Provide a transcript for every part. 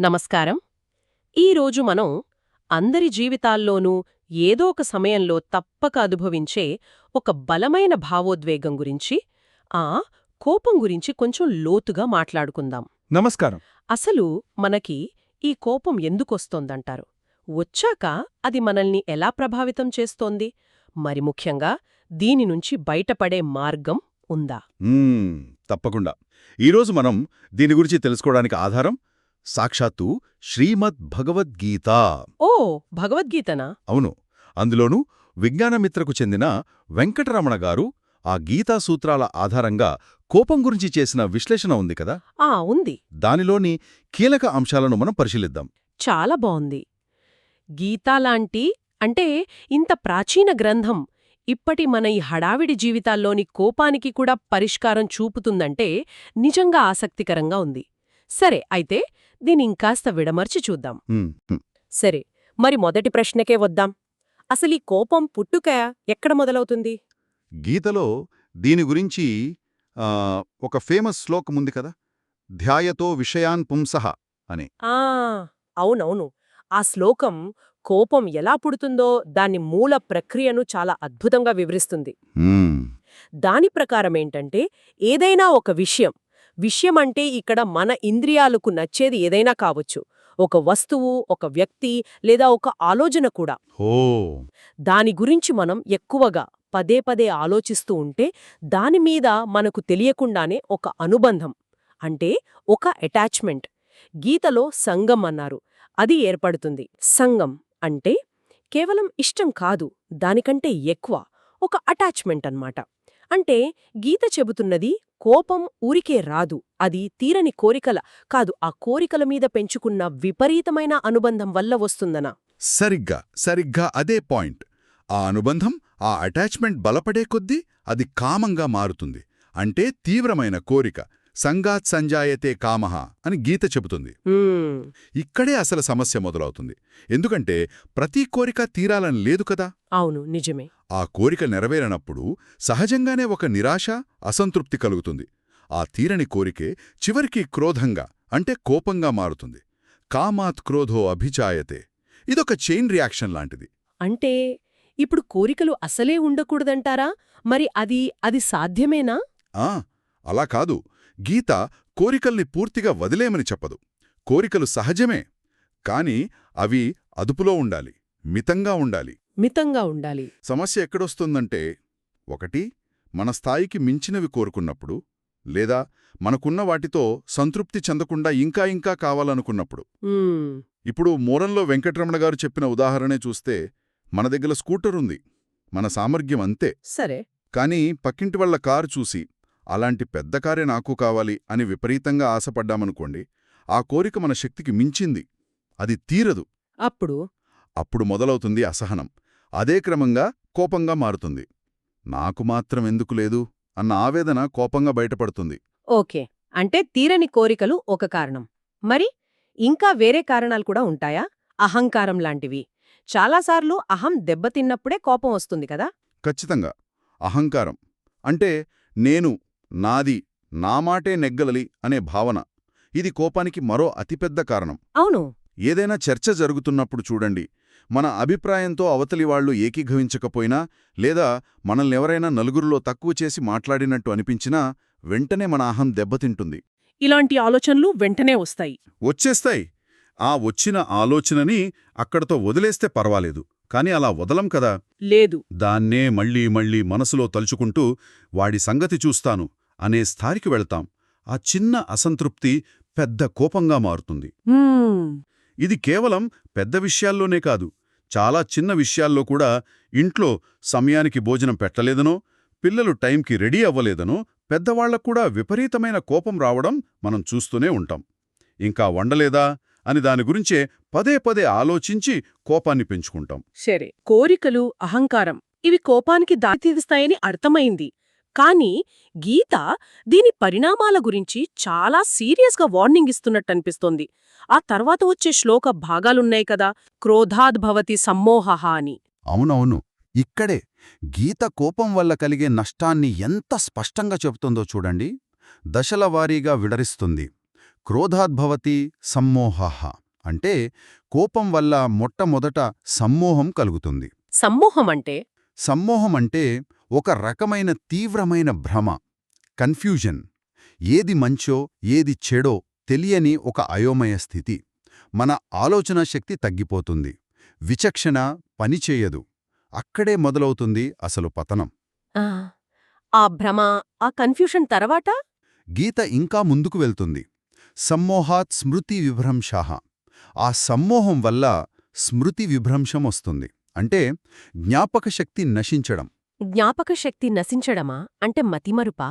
నమస్కారం. ఈరోజు మనం అందరి జీవితాల్లోనూ ఏదో ఒక సమయంలో తప్పక అనుభవించే ఒక బలమైన భావోద్వేగం గురించి ఆ కోపం గురించి కొంచెం లోతుగా మాట్లాడుకుందాం. నమస్కారం. అసలు మనకి ఈ కోపం ఎందుకొస్తోందంటారు? వచ్చాక అది మనల్ని ఎలా ప్రభావితం చేస్తోంది? మరి ముఖ్యంగా దీని నుంచి బయటపడే మార్గం ఉందా? తప్పకుండా. ఈరోజు మనం దీని గురించి తెలుసుకోవడానికి ఆధారం సాక్షాత్తు శ్రీమద్ భగవద్గీత ఓ భగవద్గీతనా అవును. అందులోనూ విజ్ఞానమిత్రకు చెందిన వెంకటరమణ గారు ఆ గీతా సూత్రాల ఆధారంగా కోపం గురించి చేసిన విశ్లేషణ ఉంది కదా? ఆ ఉంది. దానిలోని కీలక అంశాలను మనం పరిశీలిద్దాం. చాలా బావుంది. గీతాలాంటి అంటే ఇంత ప్రాచీన గ్రంథం ఇప్పటి మన ఈ హడావిడి జీవితాల్లోని కోపానికి కూడా పరిష్కారం చూపుతుందంటే నిజంగా ఆసక్తికరంగా ఉంది. సరే అయితే దీని ఇంకాస్త విడమర్చి చూద్దాం. సరే మరి మొదటి ప్రశ్నకే వద్దాం. అసలీ కోపం పుట్టుక ఎక్కడ మొదలవుతుంది? గీతలో దీని గురించి ఒక ఫేమస్ శ్లోకం ఉంది కదా? ధ్యాయతో విషయాన్ పుంసః అని. ఆ అవునవును. ఆ శ్లోకం కోపం ఎలా పుడుతుందో దాని మూల ప్రక్రియను చాలా అద్భుతంగా వివరిస్తుంది. దాని ప్రకారమేంటంటే ఏదైనా ఒక విషయం విషయం అంటే ఇక్కడ మన ఇంద్రియాలకు నచ్చేది ఏదైనా కావచ్చు. ఒక వస్తువు ఒక వ్యక్తి లేదా ఒక ఆలోచన కూడా. దాని గురించి మనం ఎక్కువగా పదే పదే ఆలోచిస్తూ ఉంటే దానిమీద మనకు తెలియకుండానే ఒక అనుబంధం అంటే ఒక అటాచ్మెంట్. గీతలో సంగం అన్నారు. అది ఏర్పడుతుంది. సంగం అంటే కేవలం ఇష్టం కాదు దానికంటే ఎక్కువ ఒక అటాచ్మెంట్ అన్నమాట. అంటే గీత చెబుతున్నది కోపం ఊరికే రాదు అది తీరని కోరికల కాదు ఆ కోరికల మీద పెంచుకున్న విపరీతమైన అనుబంధం వల్ల వస్తుందనా. సరిగ్గా సరిగ్గా అదే పాయింట్. ఆ అనుబంధం ఆ అటాచ్మెంట్ బలపడే కొద్దీ అది కామంగా మారుతుంది. అంటే తీవ్రమైన కోరిక. సంగాత్ సంజాయతే కామహ అని గీత చెబుతుంది. ఇక్కడే అసలు సమస్య మొదలవుతుంది. ఎందుకంటే ప్రతి కోరిక తీరాలని లేదు కదా? అవును నిజమే. ఆ కోరిక నెరవేరనప్పుడు సహజంగానే ఒక నిరాశ అసంతృప్తి కలుగుతుంది. ఆ తీరని కోరికే చివరికి క్రోధంగా అంటే కోపంగా మారుతుంది. కామాత్ క్రోధో అభిచాయతే ఇదొక చైన్ రియాక్షన్ లాంటిది. అంటే ఇప్పుడు కోరికలు అసలే ఉండకూడదంటారా? మరి అది అది సాధ్యమేనా? ఆ అలా కాదు. గీత కోరికల్ని పూర్తిగా వదిలేమని చెప్పదు. కోరికలు సహజమే కాని అవి అదుపులో ఉండాలి మితంగా ఉండాలి. మితంగా ఉండాలి. సమస్య ఎక్కడొస్తుందంటే ఒకటి మన స్థాయికి మించినవి కోరుకున్నప్పుడు లేదా మనకున్న వాటితో సంతృప్తి చెందకుండా ఇంకా ఇంకా కావాలనుకున్నప్పుడు. ఇప్పుడు మూరంలో వెంకటరమణ గారు చెప్పిన ఉదాహరణే చూస్తే మన దగ్గర స్కూటర్ ఉంది మన సామర్థ్యం అంతే. సరే. కానీ పక్కింటి వాళ్ళ కారు చూసి అలాంటి పెద్ద కారే నాకు కావాలి అని విపరీతంగా ఆశపడ్డామనుకోండి ఆ కోరిక మన శక్తికి మించింది. అది తీరదు. అప్పుడు? అప్పుడు మొదలవుతుంది అసహనం. అదే క్రమంగా కోపంగా మారుతుంది. నాకు మాత్రం ఎందుకు లేదు అన్న ఆవేదన కోపంగా బయటపడుతుంది. ఓకే. అంటే తీరని కోరికలు ఒక కారణం. మరి ఇంకా వేరే కారణాలు కూడా ఉంటాయా? అహంకారం లాంటివి. చాలాసార్లు అహం దెబ్బతిన్నప్పుడే కోపం వస్తుంది కదా? ఖచ్చితంగా. అహంకారం. అంటే నేను నాది నా మాటే నెగ్గలలి అనే భావన. ఇది కోపానికి మరో అతిపెద్ద కారణం. అవును. ఏదైనా చర్చ జరుగుతున్నప్పుడు చూడండి. మన అభిప్రాయంతో అవతలి వాళ్ళు ఏకీభవించకపోయినా లేదా మనల్నెవరైనా నలుగురిలో తక్కువ చేసి మాట్లాడినట్టు అనిపించినా వెంటనే మన అహం దెబ్బతింటుంది. ఇలాంటి ఆలోచనలు వెంటనే వస్తాయి. వచ్చేస్తాయి. ఆ వచ్చిన ఆలోచనని అక్కడతో వదిలేస్తే పర్వాలేదు. కాని అలా వదలం కదా. లేదు. దాన్నే మళ్ళీ మళ్ళీ మనసులో తలుచుకుంటూ వాడి సంగతి చూస్తాను అనే స్థాయికి వెళ్తాం. ఆ చిన్న అసంతృప్తి పెద్ద కోపంగా మారుతుంది. ఇది కేవలం పెద్ద విషయాల్లోనే కాదు. చాలా చిన్న విషయాల్లో కూడా ఇంట్లో సమయానికి భోజనం పెట్టలేదనో పిల్లలు టైంకి రెడీ అవ్వలేదనో పెద్దవాళ్ళకు కూడా విపరీతమైన కోపం రావడం మనం చూస్తూనే ఉంటాం. ఇంకా వండలేదా అని దాని గురించే పదే పదే ఆలోచించి కోపాన్ని పెంచుకుంటాం. సరే కోరికలు అహంకారం ఇవి కోపానికి దారితీస్తాయని అర్థమైంది. కానీ గీత దీని పరిణామాల గురించి చాలా సీరియస్గా వార్నింగ్ ఇస్తున్నట్టనిపిస్తోంది ఆ తర్వాత వచ్చే శ్లోక భాగాలున్నాయి కదా క్రోధాద్భవతి సమ్మోహ అని. అవునవును. ఇక్కడే గీత కోపం వల్ల కలిగే నష్టాన్ని ఎంత స్పష్టంగా చెబుతుందో చూడండి. దశల వారీగా విడరిస్తుంది. క్రోధాద్భవతి సమ్మోహ అంటే కోపం వల్ల మొట్టమొదట సమ్మోహం కలుగుతుంది. సమ్మోహం అంటే సమ్మోహం అంటే ఒక రకమైన తీవ్రమైన భ్రమ కన్ఫ్యూజన్. ఏది మంచో ఏది చెడో తెలియని ఒక అయోమయ స్థితి. మన ఆలోచనా శక్తి తగ్గిపోతుంది. విచక్షణ పనిచేయదు అక్కడే మొదలవుతుంది అసలు పతనం. ఆ, ఆ భ్రమ ఆ కన్ఫ్యూషన్ తర్వాత? గీత ఇంకా ముందుకు వెళ్తుంది. సమ్మోహాత్ స్మృతి విభ్రంశాహ ఆ సమ్మోహం వల్ల స్మృతి విభ్రంశం వస్తుంది. అంటే జ్ఞాపక శక్తి నశించడం. జ్ఞాపక శక్తి నశించడమా? అంటే మతిమరుపా?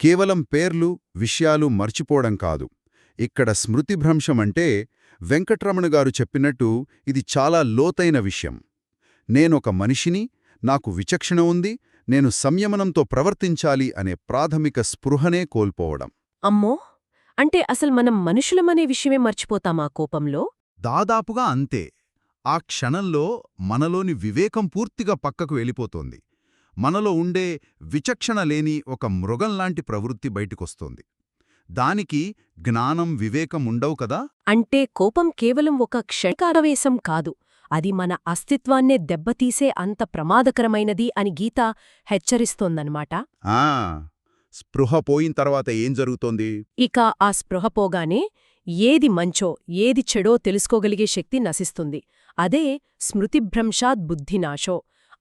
కేవలం పేర్లు విషయాలు మర్చిపోవడం కాదు. ఇక్కడ స్మృతిభ్రంశం అంటే వెంకట్రమణ గారు చెప్పినట్టు ఇది చాలా లోతైన విషయం. నేనొక మనిషిని నాకు విచక్షణ ఉంది నేను సంయమనంతో ప్రవర్తించాలి అనే ప్రాథమిక స్పృహనే కోల్పోవడం. అమ్మో! అంటే అసలు మనం మనుషులమనే విషయమే మర్చిపోతామా కోపంలో? దాదాపుగా అంతే. ఆ క్షణంలో మనలోని వివేకం పూర్తిగా పక్కకు వెళ్ళిపోతోంది. మనలో ఉండే విచక్షణ లేని ఒక మృగంలాంటి ప్రవృత్తి బయటికొస్తోంది. దానికి జ్ఞానం వివేకం ఉండవు కదా? అంటే కోపం కేవలం ఒక క్షణికారవేశం కాదు. అది మన అస్తిత్వాన్నే దెబ్బతీసే అంత ప్రమాదకరమైనది అని గీత హెచ్చరిస్తోందన్నమాట. ఆ! స్పృహ పోయిన తర్వాత ఏం జరుగుతోంది? ఇక ఆ స్పృహ పోగానే ఏది మంచో ఏది చెడో తెలుసుకోగలిగే శక్తి నశిస్తుంది. అదే స్మృతిభ్రంశాత్ బుద్ధినాశో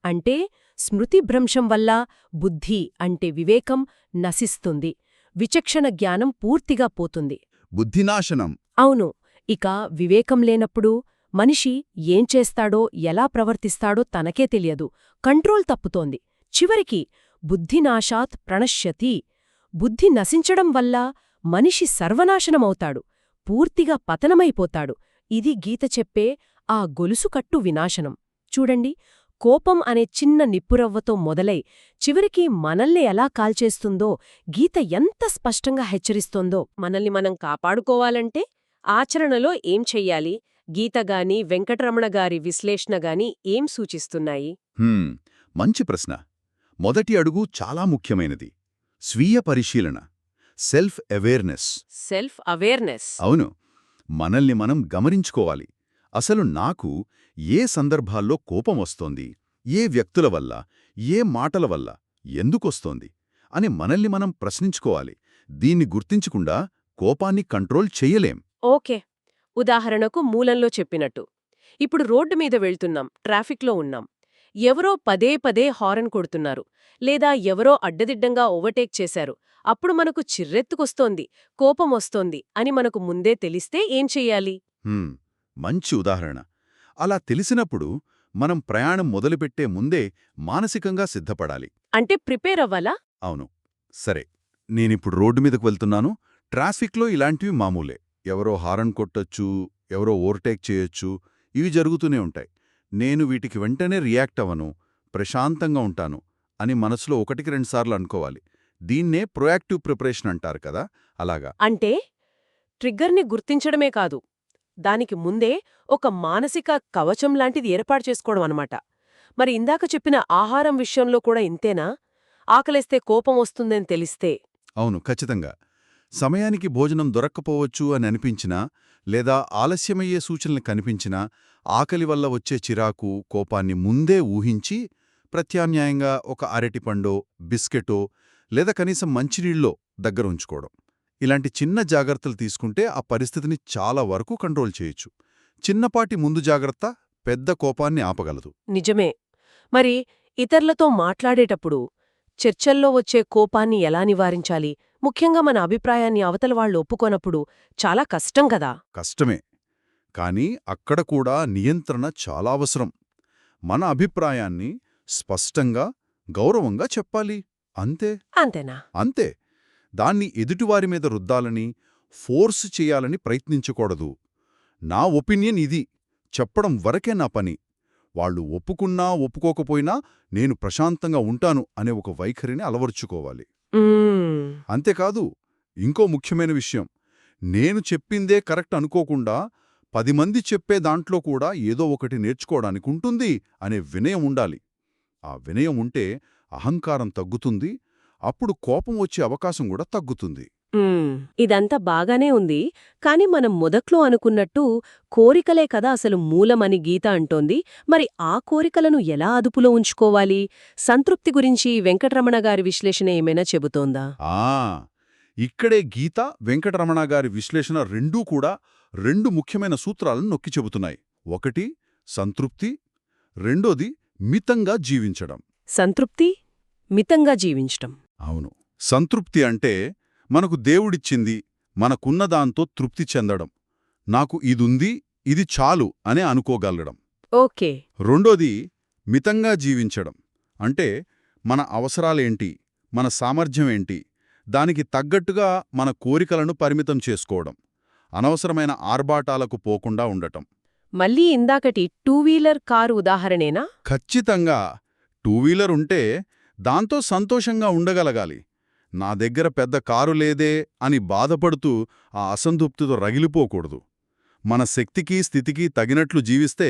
అంటే స్మృతిభ్రంశం వల్ల బుద్ధి అంటే వివేకం నశిస్తుంది. విచక్షణ జ్ఞానం పూర్తిగా పోతుంది. బుద్ధినాశనం. అవును. ఇక వివేకం లేనప్పుడు మనిషి ఏం చేస్తాడో ఎలా ప్రవర్తిస్తాడో తనకే తెలియదు. కంట్రోల్ తప్పుతోంది. చివరికి బుద్ధినాశాత్ ప్రణశ్యతి. బుద్ధి నశించడం వల్ల మనిషి సర్వనాశనమవుతాడు. పూర్తిగా పతనమైపోతాడు. ఇది గీత చెప్పే ఆ గొలుసుకట్టు వినాశనం. చూడండి కోపం అనే చిన్న నిప్పురవ్వతో మొదలై చివరికి మనల్ని ఎలా కాల్చేస్తుందో గీత ఎంత స్పష్టంగా హెచ్చరిస్తోందో మనల్ని మనం కాపాడుకోవాలంటే ఆచరణలో ఏం చెయ్యాలి? గీతగాని వెంకటరమణ గారి విశ్లేషణ గాని ఏం సూచిస్తున్నాయి? హ్మ్, మంచి ప్రశ్న. మొదటి అడుగు చాలా ముఖ్యమైనది. స్వీయ పరిశీలన సెల్ఫ్ అవేర్నెస్. Self awareness. అవును మనల్ని మనం గమనించుకోవాలి. అసలు నాకు ఏ సందర్భాల్లో కోపం వస్తోంది ఏ వ్యక్తుల వల్ల ఏ మాటల వల్ల ఎందుకొస్తోంది అని మనల్ని మనం ప్రశ్నించుకోవాలి. దీన్ని గుర్తించకుండా కోపాన్ని కంట్రోల్ చెయ్యలేం ఓకే ఉదాహరణకు మూలంలో చెప్పినట్టు. ఇప్పుడు రోడ్డు మీద వెళ్తున్నాం ట్రాఫిక్లో ఉన్నాం. ఎవరో పదే పదే హారన్ కొడుతున్నారు లేదా ఎవరో అడ్డదిడ్డంగా ఓవర్టేక్ చేశారు. అప్పుడు మనకు చిర్రెత్తుకొస్తోంది కోపం వస్తోంది అని మనకు ముందే తెలిస్తే ఏం చెయ్యాలి? హ్మ్, మంచి ఉదాహరణ. అలా తెలిసినప్పుడు మనం ప్రయాణం మొదలుపెట్టే ముందే మానసికంగా సిద్ధపడాలి. అంటే ప్రిపేర్ అవ్వాలా? అవును. సరే నేనిప్పుడు రోడ్డు మీదకు వెళ్తున్నాను. ట్రాఫిక్లో ఇలాంటివి మామూలే. ఎవరో హారన్ కొట్టొచ్చు ఎవరో ఓవర్టేక్ చేయొచ్చు ఇవి జరుగుతూనే ఉంటాయి. నేను వీటికి వెంటనే రియాక్ట్ అవ్వను ప్రశాంతంగా ఉంటాను అని మనసులో ఒకటికి రెండుసార్లు అనుకోవాలి. దీన్నే ప్రొయాక్టివ్ ప్రిపరేషన్ అంటారు కదా అలాగా? అంటే ట్రిగ్గర్ని గుర్తించడమే కాదు దానికి ముందే ఒక మానసిక కవచం లాంటిది ఏర్పాటు చేసుకోవడం అనమాట మరి ఇందాక చెప్పిన ఆహారం విషయంలో కూడా ఇంతేనా? ఆకలేస్తే కోపం వస్తుందని తెలిస్తే? అవును ఖచ్చితంగా. సమయానికి భోజనం దొరక్కపోవచ్చు అని అనిపించినా లేదా ఆలస్యమయ్యే సూచనలు కనిపించినా ఆకలి వల్ల వచ్చే చిరాకు కోపాన్ని ముందే ఊహించి ప్రత్యామ్నాయంగా ఒక అరటిపండో బిస్కెటో లేదా కనీసం మంచినీళ్ళో దగ్గర ఉంచుకోవడం. ఇలాంటి చిన్న జాగ్రత్తలు తీసుకుంటే ఆ పరిస్థితిని చాలా వరకు కంట్రోల్ చేయొచ్చు. చిన్నపాటి ముందు జాగ్రత్త పెద్ద కోపాన్ని ఆపగలదు. నిజమే. మరి ఇతరులతో మాట్లాడేటప్పుడు చర్చల్లో వచ్చే కోపాన్ని ఎలా నివారించాలి? ముఖ్యంగా మన అభిప్రాయాన్ని అవతల వాళ్ళు ఒప్పుకోనప్పుడు చాలా కష్టం కదా. కష్టమే. కానీ అక్కడ కూడా నియంత్రణ చాలా అవసరం. మన అభిప్రాయాన్ని స్పష్టంగా గౌరవంగా చెప్పాలి. అంతే. అంతేనా? అంతే. దాన్ని ఎదుటివారి మీద రుద్దాలని ఫోర్స్ చేయాలని ప్రయత్నించకూడదు. నా ఒపీనియన్ ఇది. చెప్పడం వరకే నా పని. వాళ్ళు ఒప్పుకున్నా ఒప్పుకోకపోయినా నేను ప్రశాంతంగా ఉంటాను అనే ఒక వైఖరిని అలవరుచుకోవాలి. అంతేకాదు ఇంకో ముఖ్యమైన విషయం. నేను చెప్పిందే కరెక్ట్ అనుకోకుండా పది మంది చెప్పే దాంట్లో కూడా ఏదో ఒకటి నేర్చుకోవడానికి ఉంటుంది అనే వినయం ఉండాలి. ఆ వినయం ఉంటే అహంకారం తగ్గుతుంది అప్పుడు కోపం వచ్చే అవకాశం కూడా తగ్గుతుంది. ఇదంతా బాగానే ఉంది. కాని మనం మొదట్లో అనుకున్నట్టు కోరికలే కదా అసలు మూలమని గీత అంటోంది. మరి ఆ కోరికలను ఎలా అదుపులో ఉంచుకోవాలి? సంతృప్తి గురించి వెంకటరమణ గారి విశ్లేషణ ఏమైనా చెబుతోందా? ఆ ఇక్కడే గీత వెంకటరమణ గారి విశ్లేషణ రెండూ కూడా రెండు ముఖ్యమైన సూత్రాలను నొక్కి చెబుతున్నాయి. ఒకటి సంతృప్తి. రెండోది మితంగా జీవించడం. సంతృప్తి మితంగా జీవించటం. అవును. సంతృప్తి అంటే మనకు దేవుడిచ్చింది మనకున్నదాంతో తృప్తి చెందడం. నాకు ఇదుంది ఇది చాలు అనే అనుకోగలగడం ఓకే. రెండోది మితంగా జీవించడం. అంటే మన అవసరాలేంటి మన సామర్థ్యం ఏంటి దానికి తగ్గట్టుగా మన కోరికలను పరిమితం చేసుకోవడం. అనవసరమైన ఆర్భాటాలకు పోకుండా ఉండటం. మళ్ళీ ఇందాకటి టూ వీలర్ కారు ఉదాహరణేనా? ఖచ్చితంగా టూ వీలర్ ఉంటే దాంతో సంతోషంగా ఉండగలగాలి. నా దగ్గర పెద్ద కారు లేదే అని బాధపడుతూ ఆ అసంతృప్తితో రగిలిపోకూడదు. మన శక్తికి స్థితికి తగినట్లు జీవిస్తే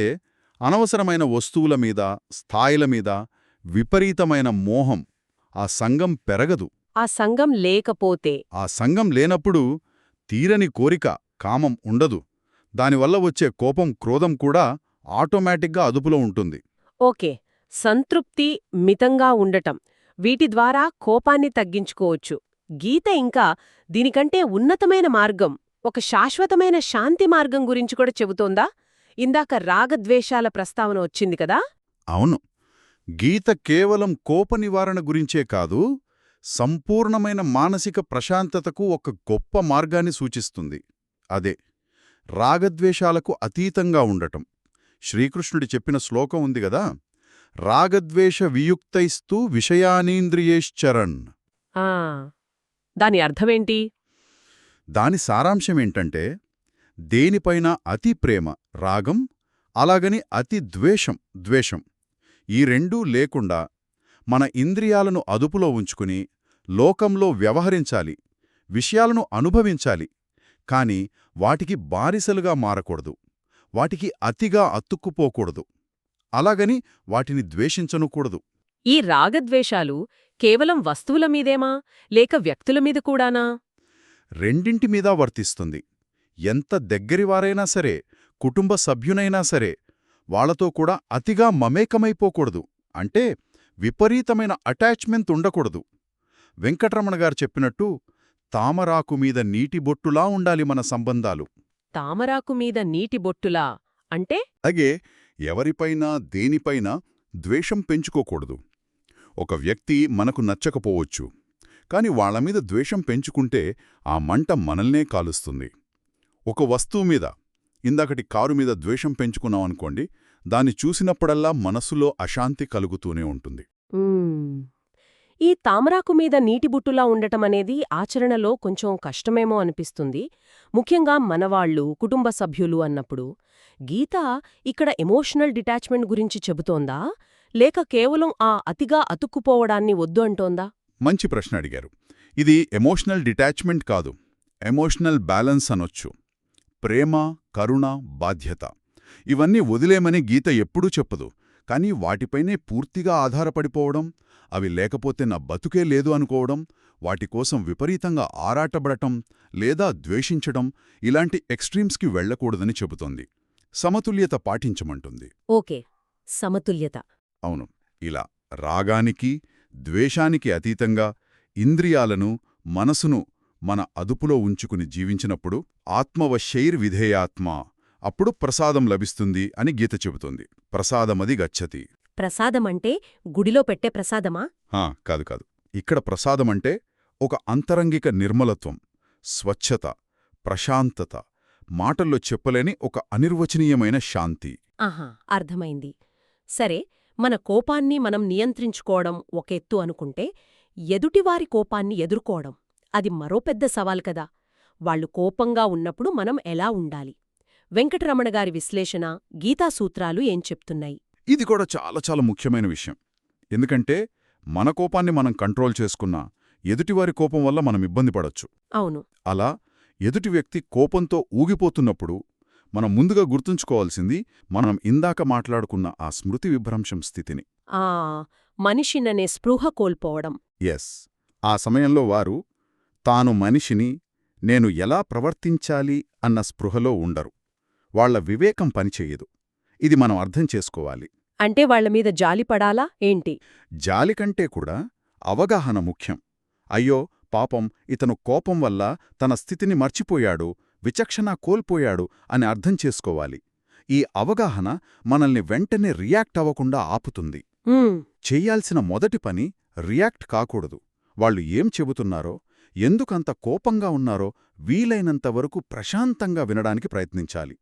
అనవసరమైన వస్తువుల మీద స్థాయిల మీద విపరీతమైన మోహం ఆ సంగం పెరగదు. ఆ సంఘం లేకపోతే ఆ సంగం లేనప్పుడు తీరని కోరిక కామం ఉండదు. దానివల్ల వచ్చే కోపం క్రోధం కూడా ఆటోమేటిక్గా అదుపులో ఉంటుంది. ఓకే. సంతృప్తి మితంగా ఉండటం. వీటి ద్వారా కోపాన్ని తగ్గించుకోవచ్చు. గీత ఇంకా దీనికంటే ఉన్నతమైన మార్గం ఒక శాశ్వతమైన శాంతి మార్గం గురించి కూడా చెబుతోందా? ఇందాక రాగద్వేషాల ప్రస్తావన వచ్చింది కదా? అవును. గీత కేవలం కోప నివారణ గురించే కాదు సంపూర్ణమైన మానసిక ప్రశాంతతకు ఒక గొప్ప మార్గాన్ని సూచిస్తుంది. అదే రాగద్వేషాలకు అతీతంగా ఉండటం. శ్రీకృష్ణుడి చెప్పిన శ్లోకం ఉంది గదా రాగద్వేష వియుక్తైస్తూ విషయానీంద్రియేశ్చరన్. ఆ దాని అర్థమేంటి? దాని సారాంశమేంటంటే దేనిపైన అతి ప్రేమ రాగం అలాగని అతి ద్వేషం ద్వేషం ఈ రెండూ లేకుండా మన ఇంద్రియాలను అదుపులో ఉంచుకుని లోకంలో వ్యవహరించాలి విషయాలను అనుభవించాలి కాని వాటికి బారిసలుగా మారకూడదు వాటికి అతిగా అతుక్కుపోకూడదు. అలాగని వాటిని ద్వేషించనుకూడదు. ఈ రాగద్వేషాలు కేవలం వస్తువుల మీదేమా? లేక వ్యక్తుల మీద కూడానా? రెండింటి మీద వర్తిస్తుంది. ఎంత దగ్గరివారైనా సరే కుటుంబ సభ్యునైనా సరే వాళ్ళతో కూడా అతిగా మమేకమైపోకూడదు. అంటే విపరీతమైన అటాచ్మెంట్ ఉండకూడదు. వెంకటరమణ గారు చెప్పినట్టు తామరాకు మీద నీటి బొట్టులా ఉండాలి మన సంబంధాలు. తామరాకు మీద నీటి బొట్టులా? అంటే? అలాగే ఎవరిపైనా దేనిపైనా ద్వేషం పెంచుకోకూడదు. ఒక వ్యక్తి మనకు నచ్చకపోవచ్చు కాని వాళ్ళ మీద ద్వేషం పెంచుకుంటే ఆ మంట మనల్నే కాలుస్తుంది. ఒక వస్తువు మీద ఇందాకటి కారు మీద ద్వేషం పెంచుకున్నామనుకోండి దాన్ని చూసినప్పుడల్లా మనసులో అశాంతి కలుగుతూనే ఉంటుంది. ఈ తామరాకు మీద నీటి బుట్టులా ఉండటమనేది ఆచరణలో కొంచెం కష్టమేమో అనిపిస్తుంది. ముఖ్యంగా మనవాళ్ళు కుటుంబ సభ్యులు అన్నప్పుడు గీత ఇక్కడ ఎమోషనల్ డిటాచ్మెంట్ గురించి చెబుతోందా? లేక కేవలం ఆ అతిగా అతుక్కుపోవడాన్ని వద్దు అంటోందా? మంచి ప్రశ్న అడిగారు. ఇది ఎమోషనల్ డిటాచ్మెంట్ కాదు ఎమోషనల్ బ్యాలెన్స్ అనొచ్చు. ప్రేమ కరుణ బాధ్యత. ఇవన్నీ వదిలేమని గీత ఎప్పుడూ చెప్పదు. కానీ వాటిపైనే పూర్తిగా ఆధారపడిపోవడం అవి లేకపోతే నా బతుకే లేదు అనుకోవడం వాటి కోసం విపరీతంగా ఆరాటబడటం లేదా ద్వేషించడం ఇలాంటి ఎక్స్ట్రీమ్స్కి వెళ్ళకూడదని చెబుతోంది. సమతుల్యత పాటించమంటుంది. ఓకే. సమతుల్యత. అవును. ఇలా రాగానికి ద్వేషానికి అతీతంగా ఇంద్రియాలను మనసును మన అదుపులో ఉంచుకుని జీవించినప్పుడు ఆత్మవశైర్ విధేయాత్మ అప్పుడు ప్రసాదం లభిస్తుంది అని గీత చెబుతోంది. ప్రసాదమది గచ్చతి. ప్రసాదమంటే గుడిలో పెట్టే ప్రసాదమా? హా, కాదు కాదు. ఇక్కడ ప్రసాదమంటే ఒక అంతరంగిక నిర్మలత్వం స్వచ్ఛత ప్రశాంతత మాటల్లో చెప్పలేని ఒక అనిర్వచనీయమైన శాంతి. ఆహా అర్థమైంది. సరే మన కోపాన్ని మనం నియంత్రించుకోవడం ఒక ఎత్తు అనుకుంటే ఎదుటివారి కోపాన్ని ఎదుర్కోవడం అది మరో పెద్ద సవాల్ కదా. వాళ్ళు కోపంగా ఉన్నప్పుడు మనం ఎలా ఉండాలి? వెంకటరమణ గారి విశ్లేషణ గీతా సూత్రాలు ఏం చెప్తున్నాయి? ఇది కూడా చాలా చాలా ముఖ్యమైన విషయం. ఎందుకంటే మన కోపాన్ని మనం కంట్రోల్ చేసుకున్నా ఎదుటివారి కోపం వల్ల మనం ఇబ్బంది పడొచ్చు. అవును. అలా ఎదుటి వ్యక్తి కోపంతో ఊగిపోతున్నప్పుడు మనం ముందుగా గుర్తుంచుకోవాల్సింది మనం ఇందాక మాట్లాడుకున్న ఆ స్మృతి విభ్రంశం స్థితిని. ఆ మనిషిననే స్పృహ కోల్పోవడం. ఎస్. ఆ సమయంలో వారు తాను మనిషిని నేను ఎలా ప్రవర్తించాలి అన్న స్పృహలో ఉండరు. వాళ్ళ వివేకం పనిచెయ్యదు ఇది మనం అర్థం చేసుకోవాలి. అంటే వాళ్ళ మీద జాలిపడాలా ఏంటి? జాలి కంటే కూడా అవగాహన ముఖ్యం. అయ్యో పాపం ఇతను కోపం వల్ల తన స్థితిని మర్చిపోయాడు విచక్షణ కోల్పోయాడు అని అర్థం చేసుకోవాలి. ఈ అవగాహన మనల్ని వెంటనే రియాక్ట్ అవ్వకుండా ఆపుతుంది. చెయ్యాల్సిన మొదటి పని రియాక్ట్ కాకూడదు. వాళ్ళు ఏం చెబుతున్నారో ఎందుకంత కోపంగా ఉన్నారో వీలైనంతవరకు ప్రశాంతంగా వినడానికి ప్రయత్నించాలి.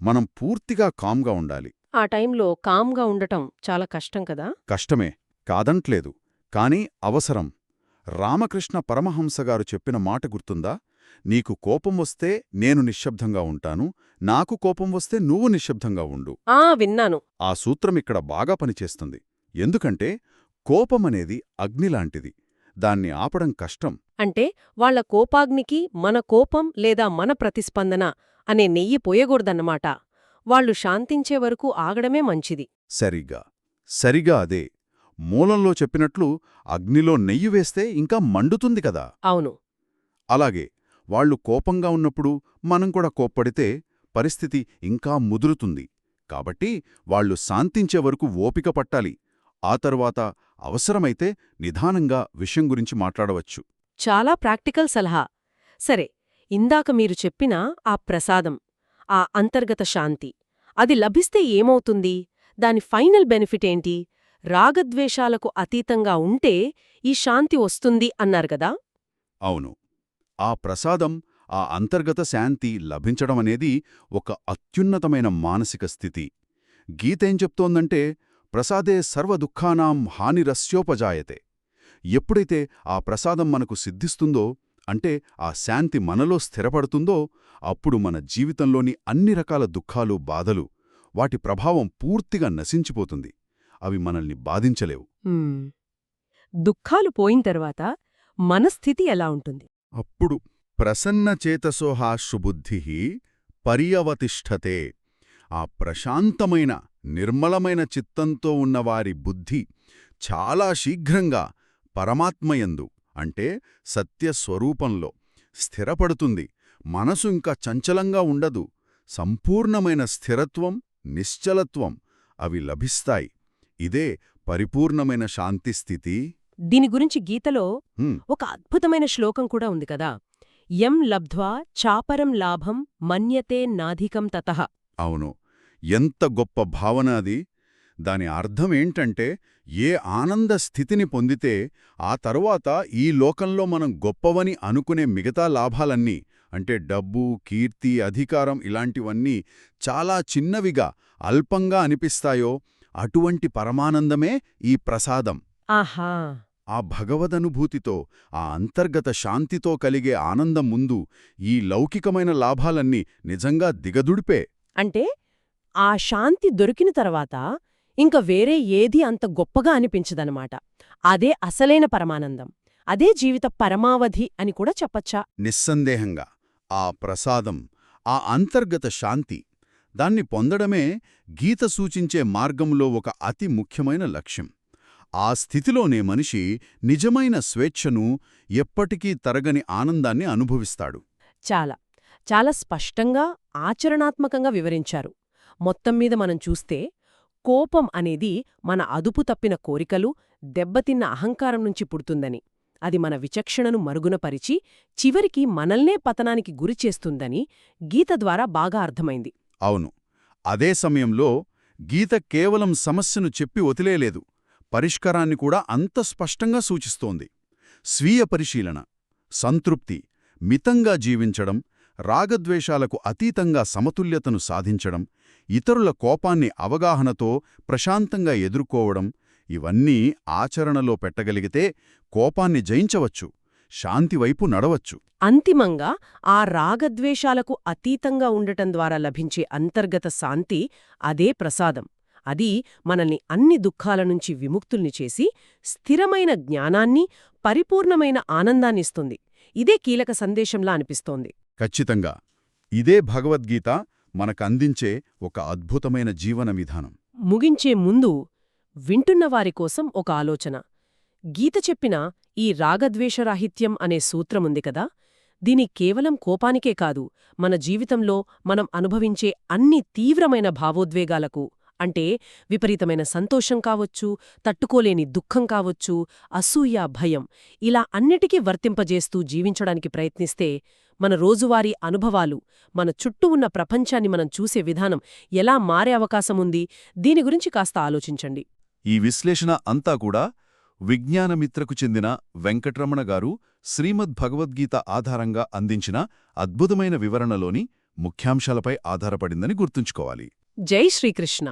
మనం పూర్తిగా కామ్గా ఉండాలి. ఆ టైంలో కామ్గా ఉండటం చాలా కష్టం కదా? కష్టమే కాదంట్లేదు. కాని అవసరం. రామకృష్ణ పరమహంసగారు చెప్పిన మాట గుర్తుందా? నీకు కోపం వస్తే నేను నిశ్శబ్దంగా ఉంటాను నాకు కోపం వస్తే నువ్వు నిశ్శబ్దంగా ఉండు. ఆ విన్నాను. ఆ సూత్రం ఇక్కడ బాగా పనిచేస్తుంది. ఎందుకంటే కోపమనేది అగ్నిలాంటిది. దాన్ని ఆపడం కష్టం. అంటే వాళ్ళ కోపాగ్నికి మన కోపం లేదా మన ప్రతిస్పందన అనే నెయ్యి పోయకూడదన్నమాట. వాళ్ళు శాంతించే వరకు ఆగడమే మంచిది. సరిగ్గా. సరిగా అదే. మూలంలో చెప్పినట్లు అగ్నిలో నెయ్యి వేస్తే ఇంకా మండుతుంది కదా. అవును. అలాగే వాళ్ళు కోపంగా ఉన్నప్పుడు మనం కూడా కోప్పడితే పరిస్థితి ఇంకా ముదురుతుంది. కాబట్టి వాళ్ళు శాంతించే వరకు ఓపిక పట్టాలి. ఆ తరువాత అవసరమైతే నిదానంగా విషయం గురించి మాట్లాడవచ్చు. చాలా ప్రాక్టికల్ సలహా. సరే ఇందాక మీరు చెప్పిన ఆ ప్రసాదం ఆ అంతర్గత శాంతి అది లభిస్తే ఏమవుతుంది? దాని ఫైనల్ బెనిఫిట్ ఏంటి? రాగద్వేషాలకు అతీతంగా ఉంటే ఈ శాంతి వస్తుంది అన్నారు గదా అవును. ఆ ప్రసాదం ఆ అంతర్గత శాంతి లభించడమనేది ఒక అత్యున్నతమైన మానసిక స్థితి. గీతేం చెప్తోందంటే ప్రసాదే సర్వదుఃఖానాం హానిరస్యోపజాయతే ఎప్పుడైతే ఆ ప్రసాదం మనకు సిద్ధిస్తుందో అంటే ఆ శాంతి మనలో స్థిరపడుతుందో అప్పుడు మన జీవితంలోని అన్ని రకాల దుఃఖాలు బాధలు వాటి ప్రభావం పూర్తిగా నశించిపోతుంది. అవి మనల్ని బాధించలేవు. దుఃఖాలు పోయిన తర్వాత మన స్థితి ఎలా ఉంటుంది? అప్పుడు ప్రసన్నచేతసోహాశుబుద్ధి పర్యవతిష్ఠతే. ఆ ప్రశాంతమైన నిర్మలమైన చిత్తంతో ఉన్నవారి బుద్ధి చాలా శీఘ్రంగా పరమాత్మయందు అంటే సత్యస్వరూపంలో స్థిరపడుతుంది. మనసు ఇంకా చంచలంగా ఉండదు. సంపూర్ణమైన స్థిరత్వం నిశ్చలత్వం అవి లభిస్తాయి. ఇదే పరిపూర్ణమైన శాంతిస్థితి దీని గురించి గీతలో ఒక అద్భుతమైన శ్లోకం కూడా ఉంది కదా. యం లబ్ధ్వా చాపరం లాభం మన్యతే నాధికం తతః. అవును. ఎంత గొప్ప భావన అది. దాని అర్థమేంటంటే ఏ ఆనంద స్థితిని పొందితే ఆ తరువాత ఈ లోకంలో మనం గొప్పవని అనుకునే మిగతా లాభాలన్నీ అంటే డబ్బు కీర్తి అధికారం ఇలాంటివన్నీ చాలా చిన్నవిగా అల్పంగా అనిపిస్తాయో అటువంటి పరమానందమే ఈ ప్రసాదం. ఆహా! ఆ భగవదనుభూతితో ఆ అంతర్గత శాంతితో కలిగే ఆనందం ముందు ఈ లౌకికమైన లాభాలన్నీ నిజంగా దిగదుడిపే. అంటే ఆ శాంతి దొరికిన తర్వాత ఇంక వేరే ఏదీ అంత గొప్పగా అనిపించదనమాట అదే అసలైన పరమానందం. అదే జీవిత పరమావధి అని కూడా చెప్పచ్చా? నిస్సందేహంగా ఆ ప్రసాదం ఆ అంతర్గత శాంతి దాన్ని పొందడమే గీత సూచించే మార్గంలో ఒక అతి ముఖ్యమైన లక్ష్యం. ఆ స్థితిలోనే మనిషి నిజమైన స్వేచ్ఛను ఎప్పటికీ తరగని ఆనందాన్ని అనుభవిస్తాడు. చాలా. చాలా స్పష్టంగా ఆచరణాత్మకంగా వివరించారు. మొత్తం మీద మనం చూస్తే కోపం అనేది మన అదుపు తప్పిన కోరికలు దెబ్బతిన్న అహంకారం నుంచి పుడుతుందని అది మన విచక్షణను మరుగునపరిచి చివరికి మనల్నే పతనానికి గురిచేస్తుందని గీత ద్వారా బాగా అర్థమైంది. అవును. అదే సమయంలో గీత కేవలం సమస్యను చెప్పి వదిలేలేదు. పరిష్కారాన్ని కూడా అంత స్పష్టంగా సూచిస్తోంది. స్వీయ పరిశీలన సంతృప్తి మితంగా జీవించడం రాగద్వేషాలకు అతీతంగా సమతుల్యతను సాధించడం ఇతరుల కోపాన్ని అవగాహనతో ప్రశాంతంగా ఎదుర్కోవడం ఇవన్నీ ఆచరణలో పెట్టగలిగితే కోపాన్ని జయించవచ్చు. శాంతివైపు నడవచ్చు. అంతిమంగా ఆ రాగద్వేషాలకు అతీతంగా ఉండటం ద్వారా లభించే అంతర్గత శాంతి అదే ప్రసాదం. అది మనల్ని అన్ని దుఃఖాల నుంచి విముక్తుల్ని చేసి స్థిరమైన జ్ఞానాన్ని పరిపూర్ణమైన ఆనందాన్నిస్తుంది ఇదే కీలక సందేశంలా అనిపిస్తోంది. ఖచ్చితంగా. ఇదే భగవద్గీత మనకందించే ఒక అద్భుతమైన జీవన విధానం. ముగించే ముందు వింటున్న వారి కోసం ఒక ఆలోచన. గీత చెప్పిన ఈ రాగద్వేషరాహిత్యం అనే సూత్రముంది కదా? దీని కేవలం కోపానికే కాదు మన జీవితంలో మనం అనుభవించే అన్ని తీవ్రమైన భావోద్వేగాలకు అంటే విపరీతమైన సంతోషం కావచ్చు తట్టుకోలేని దుఃఖం కావచ్చు అసూయ భయం ఇలా అన్నిటికీ వర్తింపజేస్తూ జీవించడానికి ప్రయత్నిస్తే మన రోజువారీ అనుభవాలు మన చుట్టూ ఉన్న ప్రపంచాన్ని మనం చూసే విధానం ఎలా మారే అవకాశముంది? దీని గురించి కాస్త ఆలోచించండి. ఈ విశ్లేషణ అంతా కూడా విజ్ఞానమిత్రకు చెందిన వెంకట్రమణ గారు శ్రీమద్ భగవద్గీత ఆధారంగా అందించిన అద్భుతమైన వివరణలోని ముఖ్యాంశాలపై ఆధారపడిందని గుర్తుంచుకోవాలి. జై శ్రీకృష్ణ.